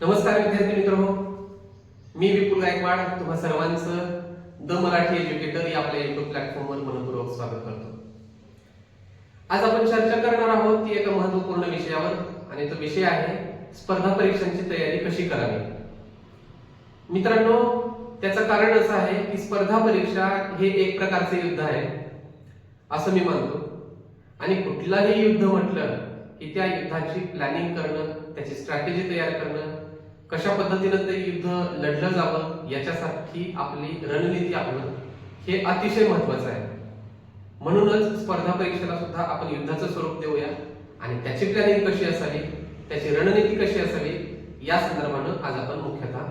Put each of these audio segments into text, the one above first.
नमस्कार विद्यार्थी मित्रांनो. मी विपुल गायकवाड तुम्हा सर्वांचं द मराठी एज्युकेटर या आपल्या युट्यूब प्लॅटफॉर्मवर मनपूर्वक स्वागत करतो. आज आपण चर्चा करणार आहोत ती एका महत्त्वपूर्ण विषयावर आणि तो विषय आहे स्पर्धा परीक्षांची तयारी कशी करावी. मित्रांनो त्याचं कारण असं आहे की स्पर्धा परीक्षा हे एक प्रकारचे युद्ध आहे असं मी मानतो. आणि कुठलाही युद्ध म्हटलं की त्या युद्धाची प्लॅनिंग करणं त्याची स्ट्रॅटेजी तयार करणं कशा पद्धतीनं ते युद्ध लढलं जावं याच्यासाठी आपली रणनीती आखणं हे अतिशय महत्वाचं आहे. म्हणूनच स्पर्धा परीक्षेला सुद्धा आपण युद्धाचं स्वरूप देऊया. आणि त्याची प्लॅनिंग कशी असावी त्याची रणनीती कशी असावी या संदर्भानं आज आपण मुख्यतः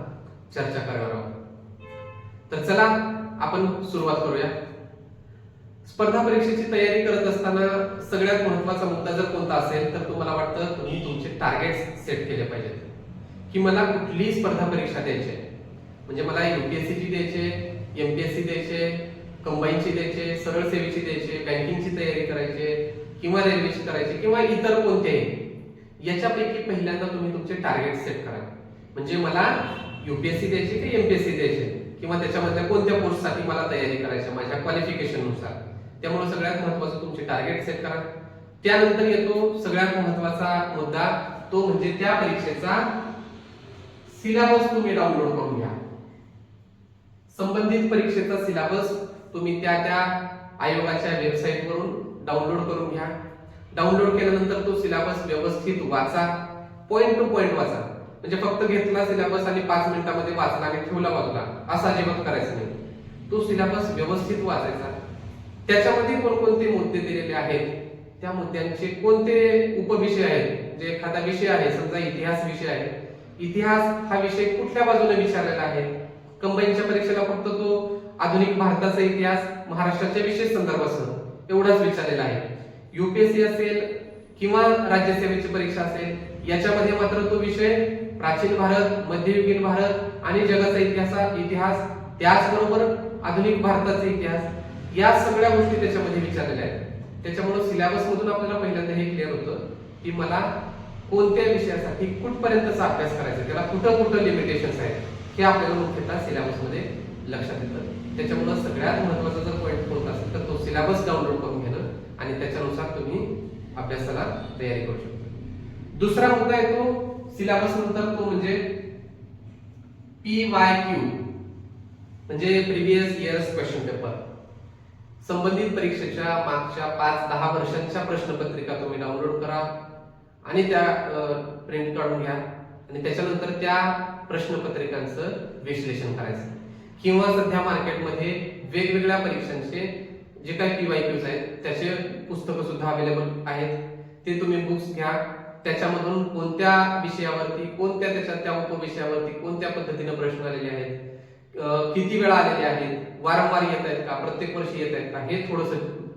चर्चा करणार आहोत. तर चला आपण सुरुवात करूया. स्पर्धा परीक्षेची तयारी करत असताना सगळ्यात महत्त्वाचा मुद्दा जर कोणता असेल तर तुम्हाला वाटतं तुम्ही तुमचे टार्गेट सेट केले पाहिजेत. की मला कुठली स्पर्धा परीक्षा द्यायची आहे. म्हणजे मला युपीएससीची द्यायचे एमपीएससी द्यायचे कंबाईनची द्यायचे सरळ सेवेची द्यायचे बँकिंगची तयारी करायची किंवा रेल्वेची करायची किंवा इतर कोणत्याही. याच्यापैकी पहिल्यांदा तुम्ही तुमचे टार्गेट सेट करा. म्हणजे मला युपीएससी द्यायची की एमपीएससी द्यायचे किंवा त्याच्यामधल्या कोणत्या पोस्टसाठी मला तयारी करायची माझ्या क्वालिफिकेशननुसार त्यामुळे सगळ्यात महत्वाचं तुमचे टार्गेट सेट करा. त्यानंतर येतो सगळ्यात महत्त्वाचा मुद्दा तो म्हणजे त्या परीक्षेचा सिलेबस तुम्ही डाउनलोड करून घ्या संबंधित परीक्षेचा सिलेबस तुम्ही त्या त्या आयोगाच्या वेबसाईट वरून डाउनलोड करून घ्या. डाउनलोड केल्यानंतर तो सिलेबस व्यवस्थित वाचा. पॉइंट टू पॉइंट वाचा. म्हणजे फक्त घेतला सिलेबस आणि पाच मिनिटामध्ये वाचला आणि ठेवला बाजूला. असा अजिबात करायचं नाही. तो सिलेबस व्यवस्थित वाचायचा. त्याच्यामध्ये कोणकोणते मुद्दे दिलेले आहेत? त्या मुद्द्यांचे कोणते उपविषय आहेत? जे एखादा विषय आहे समजा इतिहास विषय आहे. इतिहास हा विषय कुठल्या बाजूला विचारलेला आहे? कंबाईनच्या परीक्षेला फक्त तो आधुनिक भारताचा इतिहास महाराष्ट्राच्या विशेष संदर्भासह एवढाच विचारलेला आहे. युपीएससी असेल किंवा राज्यसेवेची परीक्षा असेल याच्यामध्ये मात्र तो विषय प्राचीन भारत मध्ययुगीन भारत आणि जगाचा इतिहास इतिहास त्याचबरोबर आधुनिक भारताचा इतिहास या सगळ्या गोष्टी त्याच्यामध्ये विचारलेल्या आहेत. त्याच्यामुळे सिलेबस मधून आपल्याला पहिल्यांदा हे क्लिअर होतं की मला कोणत्या विषयासाठी कुठपर्यंतचा अभ्यास करायचा त्याला कुठं कुठं लिमिटेशन्स आहेत हे आपल्याला मुख्यतः सिलेबसमध्ये लक्षात येतं. त्याच्यामुळे सगळ्यात महत्त्वाचा जर पॉईंट कोणता असेल तर तो सिलेबस डाउनलोड करून घेणं आणि त्याच्यानुसार तुम्ही अभ्यासाला तयारी करू शकता. दुसरा मुद्दा येतो सिलेबस नंतर तो म्हणजे पी वाय क्यू म्हणजे प्रिव्हियस इयर्स क्वेश्चन पेपर संबंधित परीक्षेच्या मागच्या पाच दहा वर्षांच्या प्रश्नपत्रिका तुम्ही डाउनलोड करा. आणि त्या प्रिंट काढून घ्या. आणि त्याच्यानंतर त्या प्रश्नपत्रिकांचं विश्लेषण करायचं. किंवा सध्या मार्केटमध्ये वेगवेगळ्या परीक्षांचे जे काही पीवायक्यूज आहेत त्याचे पुस्तकं सुद्धा अवेलेबल आहेत. ते तुम्ही बुक्स घ्या. त्याच्यामधून कोणत्या विषयावरती कोणत्या त्याच्या त्या उपविषयावरती कोणत्या पद्धतीने प्रश्न आलेले आहेत किती वेळा आलेले आहेत वारंवार येत आहेत का प्रत्येक वर्षी येत आहेत का हे थोडस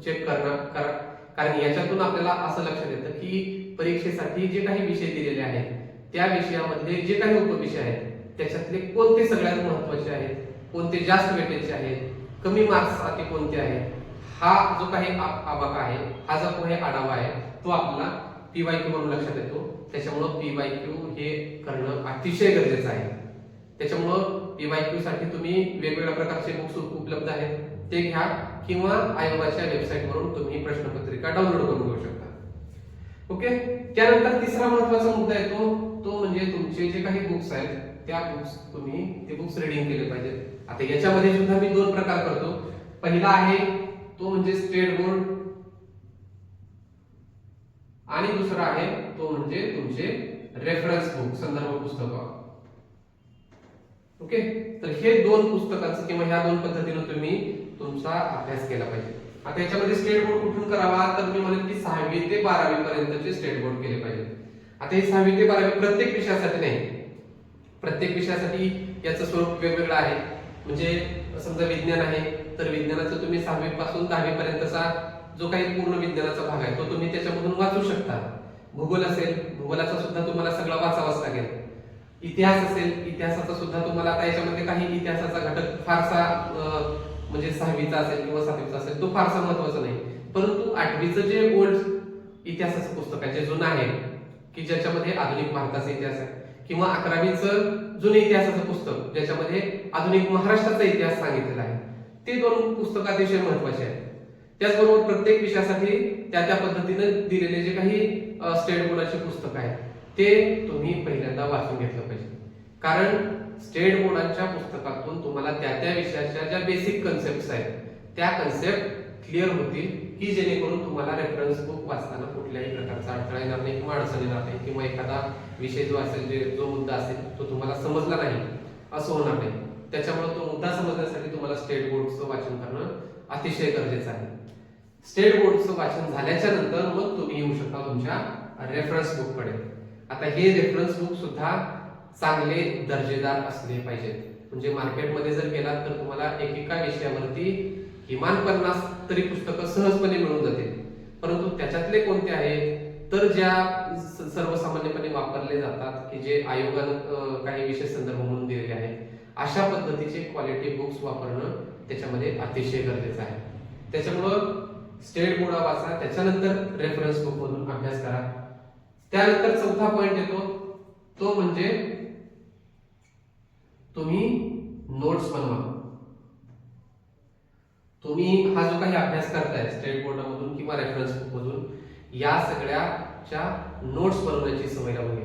चेक करणं करा. कारण याच्यातून आपल्याला असं लक्षात येतं की परीक्षेसाठी जे काही विषय दिलेले आहेत त्या विषयामध्ये जे काही उपविषय आहेत त्याच्यातले कोणते सगळ्यात महत्त्वाचे आहेत कोणते जास्त वेटेचे आहेत कमी मार्क्ससाठी कोणते आहेत हा जो काही आ- आबाका आहे हा जो काही आढावा आहे तो आपला पीवायक्यू म्हणून लक्षात येतो. त्याच्यामुळं पीवायक्यू हे करणं अतिशय गरजेचं आहे. त्याच्यामुळं पीवायक्यू साठी तुम्ही वेगवेगळ्या प्रकारचे बुक्स उपलब्ध आहेत ते घ्या किंवा आयोगाच्या वेबसाईटवरून तुम्ही प्रश्नपत्रिका डाउनलोड करून घेऊ शकता. ओके? त्यानंतर तिसरा महत्त्वाचा मुद्दा येतो तो म्हणजे तुमचे जे काही बुक्स आहेत त्या बुक्स तुम्ही ते बुक्स रिडिंग केले पाहिजेत. आता याच्यामध्ये सुद्धा मी दोन प्रकार करतो. पहिला आहे तो म्हणजे स्टेट बोर्ड आणि दुसरा आहे तो म्हणजे तुमचे रेफरन्स बुक संदर्भ पुस्तक. ओके? तर हे दोन पुस्तकांचं किंवा ह्या दोन पद्धतीनं तुम्ही तुमचा अभ्यास केला पाहिजे. आता याच्यामध्ये स्टेट बोर्ड कुठून करावा? तर मी म्हणेन की सहावी ते बारावी पर्यंतचे स्टेट बोर्ड केले पाहिजे आता हे सहावी ते बारावी प्रत्येक विषयासाठी नाही. प्रत्येक विषयासाठी याचं स्वरूप वेगवेगळं आहे. म्हणजे समजा विज्ञान आहे तर विज्ञानाचं तुम्ही सहावी पासून दहावी पर्यंतचा जो काही पूर्ण विज्ञानाचा भाग आहे तो तुम्ही त्याच्यामधून वाचू शकता. भूगोल असेल भूगोलाचा सुद्धा तुम्हाला सगळा वाचावाच लागेल. इतिहास असेल इतिहासाचा सुद्धा तुम्हाला आता याच्यामध्ये काही इतिहासाचा घटक फारसा म्हणजे सहावीचा असेल किंवा सातवीचा असेल तो फारसा महत्त्वाचा नाही. परंतु आठवीचं जे ओल्ड इतिहासाचं पुस्तक आहे जे जुनं आहे की ज्याच्यामध्ये आधुनिक भारताचा इतिहास आहे किंवा अकरावीचं जुने इतिहासाचं पुस्तक ज्याच्यामध्ये आधुनिक महाराष्ट्राचा इतिहास सांगितलेला आहे ते दोन पुस्तक अतिशय महत्त्वाचे आहेत. त्याचबरोबर प्रत्येक विषयासाठी त्या त्या पद्धतीने दिलेले जे काही स्टेट बोर्डाचे पुस्तक आहेत ते तुम्ही पहिल्यांदा वाचून घेतलं पाहिजे. कारण स्टेट बोर्डाच्या पुस्तकातून तुम्हाला त्या त्या विषयाच्या ज्या बेसिक कन्सेप्ट आहेत त्या कन्सेप्ट क्लिअर होतील की जेणेकरून तुम्हाला रेफरन्स बुक वाचताना कुठल्याही प्रकारचा अडथळा येणार नाही किंवा अडचण येणार नाही किंवा एखादा विषय जो असेल जे जो मुद्दा असेल तो तुम्हाला समजला नाही असं होणार नाही. त्याच्यामुळे तो मुद्दा समजण्यासाठी तुम्हाला स्टेट बोर्डचं वाचन करणं अतिशय गरजेचं आहे. स्टेट बोर्डचं वाचन झाल्याच्यानंतर मग तुम्ही येऊ शकता तुमच्या रेफरन्स बुककडे. आता हे रेफरन्स बुक सुद्धा चांगले दर्जेदार असले पाहिजेत. म्हणजे मार्केटमध्ये जर गेलात तर तुम्हाला एकेका विषयावरती किमान पन्नास तरी पुस्तकं सहजपणे मिळून जातील. परंतु त्याच्यातले कोणते आहेत? तर ज्या सर्वसामान्यपणे वापरले जातात की जे आयोगानं काही विशेष संदर्भ म्हणून दिलेले आहेत अशा पद्धतीचे क्वालिटी बुक्स वापरणं त्याच्यामध्ये अतिशय गरजेचं आहे. त्याच्यामुळं स्टेट बोर्ड वाचा त्याच्यानंतर रेफरन्स बुक मधून अभ्यास करा. त्यानंतर चौथा पॉइंट येतो तो म्हणजे तुम्ही नोट्स बनवा. तुम्ही हा जो काही अभ्यास करताय स्टेट बोर्डामधून किंवा रेफरन्स बुक मधून या सगळ्याच्या नोट्स बनवण्याची सवय लावून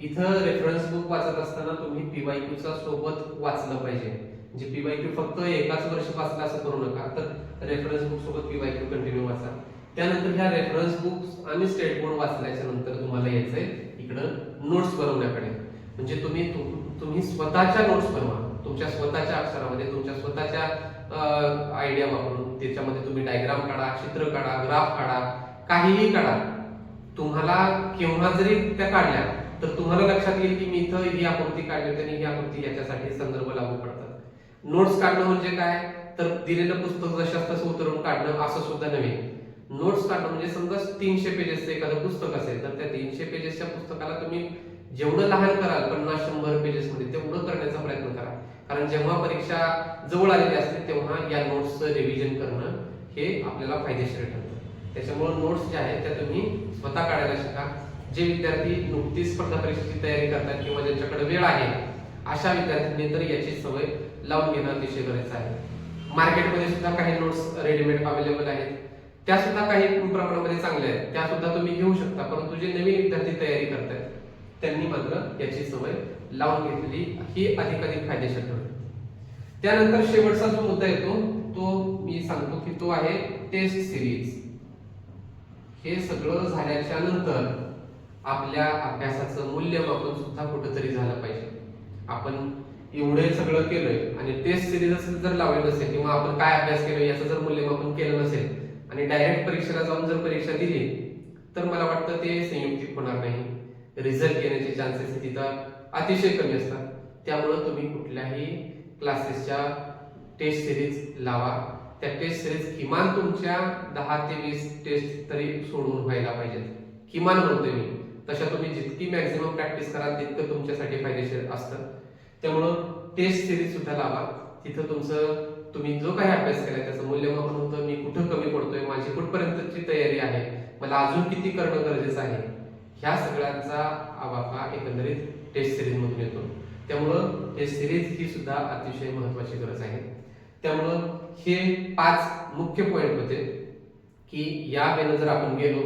इथं रेफरन्स बुक वाचत असताना तुम्ही पीवायक्यू चा सोबत वाचलं पाहिजे. म्हणजे पीवायक्यू फक्त एकाच वर्ष वाचला असं करू नका. तर रेफरन्स बुक सोबत पीवायक्यू कंटिन्यू वाचा. त्यानंतर ह्या रेफरन्स बुक्स आणि स्टेट बोर्ड वाचल्याच्या नंतर तुम्हाला यायचंय इकडं नोट्स बनवण्याकडे. म्हणजे तुम्ही तुम्ही स्वतःच्या नोट्स बनवा. तुमच्या स्वतःच्या अक्षरामध्ये तुमच्या स्वतःच्या आयडिया वापरून त्याच्यामध्ये तुम्ही डायग्राम काढा चित्र काढा ग्राफ काढा काहीही काढा. तुम्हाला केव्हा जरी त्या काढल्या तर तुम्हाला लक्षात येईल की मी इथं ही आकृती काढली होती आणि ही आकृती याच्यासाठी संदर्भ लागू पडतात. नोट्स काढणं म्हणजे काय? तर दिलेलं पुस्तक जशास तसं उतरून काढणं असं सुद्धा नव्हे. नोट्स काढणं म्हणजे समजा तीनशे पेजेसचं एखादं पुस्तक असेल तर त्या तीनशे पेजेसच्या पुस्तकाला तुम्ही जेवढं लहान कराल पन्नास शंभर पेजेस मध्ये तेवढं करण्याचा प्रयत्न करा. कारण जेव्हा परीक्षा जवळ आलेली असते तेव्हा या नोट्सचं रिव्हिजन करणं हे आपल्याला फायदेशीर ठरतं. त्याच्यामुळे नोट्स ज्या आहेत त्या तुम्ही स्वतः काढायला शिका. जे विद्यार्थी नुकतीच स्पर्धा परीक्षेची तयारी करतात किंवा ज्यांच्याकडे वेळ आहे अशा विद्यार्थ्यांनी तर याची सवय लावून घेणं अतिशय गरजेचं आहे. मार्केटमध्ये सुद्धा काही नोट्स रेडीमेड अवेलेबल आहेत. त्या सुद्धा काही प्रमाणामध्ये चांगल्या आहेत. त्या सुद्धा तुम्ही घेऊ शकता परंतु जे नवीन विद्यार्थी तयारी करतायत त्यांनी मात्र याची सवय लावून घेतलेली ही अधिकाधिक फायदेशीर ठरते. त्यानंतर शेवटचा जो मुद्दा येतो तो मी सांगतो की तो आहे टेस्ट सिरीज हे सगळं झाल्याच्यानंतर आपल्या अभ्यासाचं मूल्यमापन सुद्धा कुठंतरी झालं पाहिजे. आपण एवढे सगळं केलंय आणि टेस्ट सिरीज जर लावली नसेल किंवा आपण काय अभ्यास केलं याचं जर मूल्यमापन केलं नसेल आणि डायरेक्ट परीक्षेला जाऊन जर परीक्षा दिली तर मला वाटतं ते संयुक्तिक होणार नाही. रिझल्ट येण्याचे चान्सेस तिथं अतिशय कमी असतात. त्यामुळं तुम्ही कुठल्याही क्लासेसच्या टेस्ट सिरीज लावा. त्या टेस्ट सिरीज किमान तुमच्या दहा ते वीस टेस्ट तरी सोडून व्हायला पाहिजेत. किमान म्हणतोय मी. तशा तुम्ही जितकी मॅक्झिमम प्रॅक्टिस कराल तितकं तुमच्यासाठी फायदेशीर असतं. त्यामुळं टेस्ट सिरीज सुद्धा लावा. तिथं तुमचं तुम्ही जो काही अभ्यास केला त्याचं मूल्यमापन होतं मी कुठं कमी पडतोय माझी कुठपर्यंतची तयारी आहे मला अजून किती करणं गरजेचं आहे ह्या सगळ्यांचा आवाका एकंदरीत टेस्ट सिरीज मधून येतो. त्यामुळं टेस्ट सिरीज ही सुद्धा अतिशय महत्वाची गरज आहे. त्यामुळं हे पाच मुख्य पॉईंट होते की या वेळेला जर आपण गेलो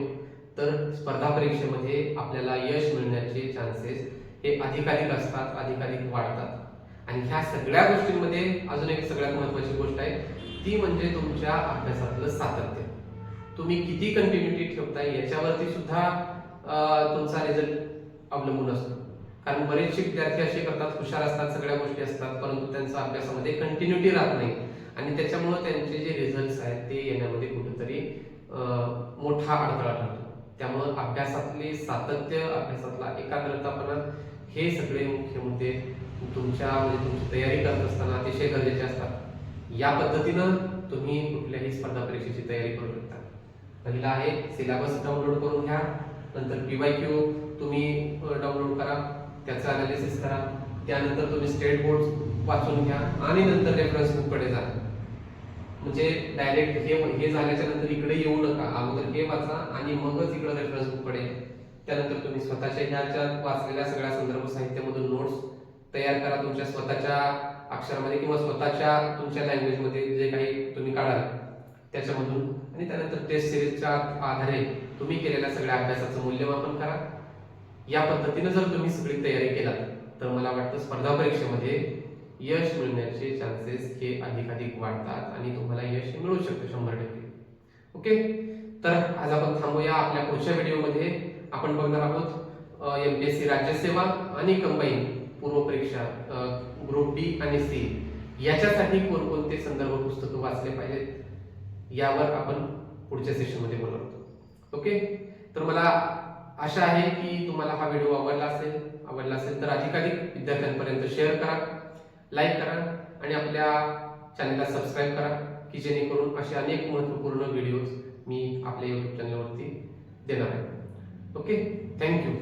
तर स्पर्धा परीक्षेमध्ये आपल्याला यश मिळण्याचे चान्सेस हे अधिकाधिक असतात अधिकाधिक वाढतात. आणि ह्या सगळ्या गोष्टींमध्ये अजून एक सगळ्यात महत्वाची गोष्ट आहे ती म्हणजे तुमच्या अभ्यासातलं सातत्य. तुम्ही किती कंटिन्युटी ठेवताय याच्यावरती सुद्धा तुमचा रिझल्ट अवलंबून असतो. कारण बरेचसे विद्यार्थी असे करतात हुशार असतात सगळ्या गोष्टी असतात परंतु त्यांचा अभ्यासामध्ये कंटिन्युटी राहत नाही. आणि त्याच्यामुळे त्यांचे जे रिझल्ट आहेत ते येण्यामध्ये कुठेतरी मोठा अडथळा ठरतो. त्यामुळं अभ्यासातले सातत्य अभ्यासातला एकाग्रतापणा हे सगळे मुख्य मुद्दे तुमच्या म्हणजे तुमची तयारी करत असताना अतिशय गरजेचे असतात. या पद्धतीनं तुम्ही कुठल्याही स्पर्धा परीक्षेची तयारी करू शकता. पहिला आहे सिलेबस डाउनलोड करून घ्या. नंतर पीवायक्यू तुम्ही डाउनलोड करा. त्याचं अनालिसिस करा. त्यानंतर तुम्ही स्टेट बोर्ड वाचून घ्या. आणि नंतर रेफरन्स बुककडे जा. म्हणजे डायरेक्ट हे हे झाल्याच्यानंतर इकडे येऊ नका. अगोदर हे वाचा आणि मगच इकडे रेफरन्स बुककडे त्यानंतर तुम्ही स्वतःच्या ह्याच्या वाचलेल्या सगळ्या संदर्भ साहित्यामधून नोट्स तयार करा तुमच्या स्वतःच्या अक्षरामध्ये किंवा स्वतःच्या तुमच्या लँग्वेजमध्ये जे काही तुम्ही काढाल त्याच्यामधून. आणि त्यानंतर टेस्ट सिरीजच्या आधारे तुम्ही केलेल्या सगळ्या अभ्यासाचं मूल्यमापन करा. या पद्धतीनं जर तुम्ही सगळी तयारी केलात तर मला वाटतं स्पर्धा परीक्षेमध्ये यश मिळण्याचे चान्सेस हे अधिकाधिक वाढतात आणि तुम्हाला यश मिळू शकतं शंभर टक्के. ओके? तर आज आपण थांबूया आपल्या पुढच्या व्हिडिओमध्ये आपण बघणार आहोत एम पी एस सी राज्यसेवा आणि कंबाईन. पूर्वपरीक्षा ग्रुप डी आणि सी याच्यासाठी कोणकोणते संदर्भ पुस्तकं वाचले पाहिजेत? यावर आपण पुढच्या सेशनमध्ये बोलणार आहोत. ओके तर मला आशा आहे की तुम्हाला हा व्हिडिओ आवडला असेल आवडला असेल तर अधिकाधिक विद्यार्थ्यांपर्यंत शेअर करा लाईक करा आणि आपल्या चॅनलला सबस्क्राईब करा की जेणेकरून असे अनेक महत्त्वपूर्ण व्हिडिओज मी आपल्या युट्यूब चॅनलवरती देणार आहे. Okay thank you